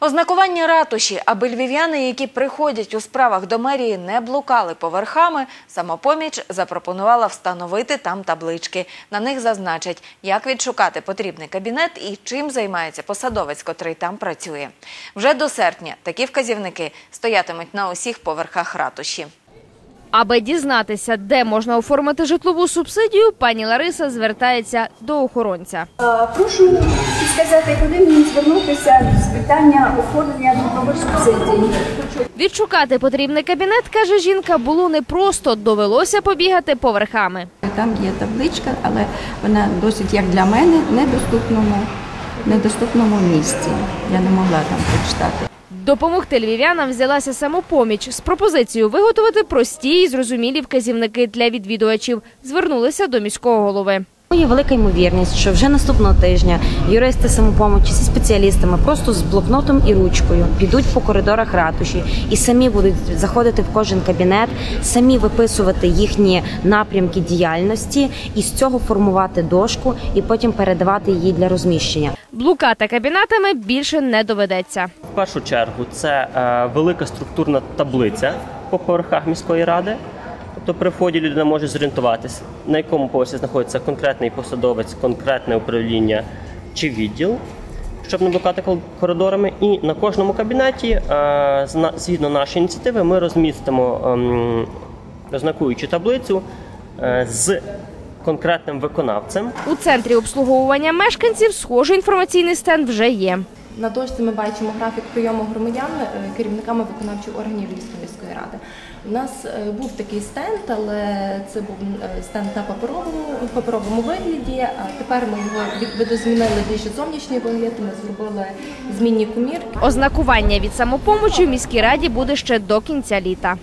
Ознакування ратуші, аби львів'яни, які приходять у справах до мерії, не блукали поверхами, самопоміч запропонувала встановити там таблички. На них зазначать, як відшукати потрібний кабінет і чим займається посадовець, котрий там працює. Вже до серпня такі вказівники стоятимуть на усіх поверхах ратуші. Аби дізнатися, де можна оформити житлову субсидію, пані Лариса звертається до охоронця. А, Прошу сказати, куди мені звернутися з питання оформлення житлових субсидій. Відшукати потрібний кабінет, каже жінка, було непросто. Довелося побігати поверхами. Там є табличка, але вона досить, як для мене, недоступному, недоступному місці. Я не могла там прочитати. Допомогти львів'янам взялася самопоміч з пропозицією виготовити прості і зрозумілі вказівники для відвідувачів. Звернулися до міського голови. Є велика ймовірність, що вже наступного тижня юристи самопомочі зі спеціалістами просто з блокнотом і ручкою підуть по коридорах ратуші і самі будуть заходити в кожен кабінет, самі виписувати їхні напрямки діяльності і з цього формувати дошку і потім передавати її для розміщення. Блукати кабінетами більше не доведеться. В першу чергу це е, велика структурна таблиця по поверхах міської ради. Тобто при вході людина може зорієнтуватися, на якому поверсі знаходиться конкретний посадовець, конкретне управління чи відділ, щоб не блукати коридорами. І на кожному кабінеті, е, згідно нашої ініціативи, ми розмістимо ем, ознакуючу таблицю е, з конкретним виконавцем. У центрі обслуговування мешканців схожий інформаційний стенд вже є. На дошці ми бачимо графік прийому громадян е, керівниками виконавчих органів Львівської міської ради. У нас е, був такий стенд, але це був е, стенд на паперовому, паперовому вигляді. А тепер ми його видозмінили більше зовнішній вигляд. Ми зробили змінні комірки. Ознакування від самопомочі в міській раді буде ще до кінця літа.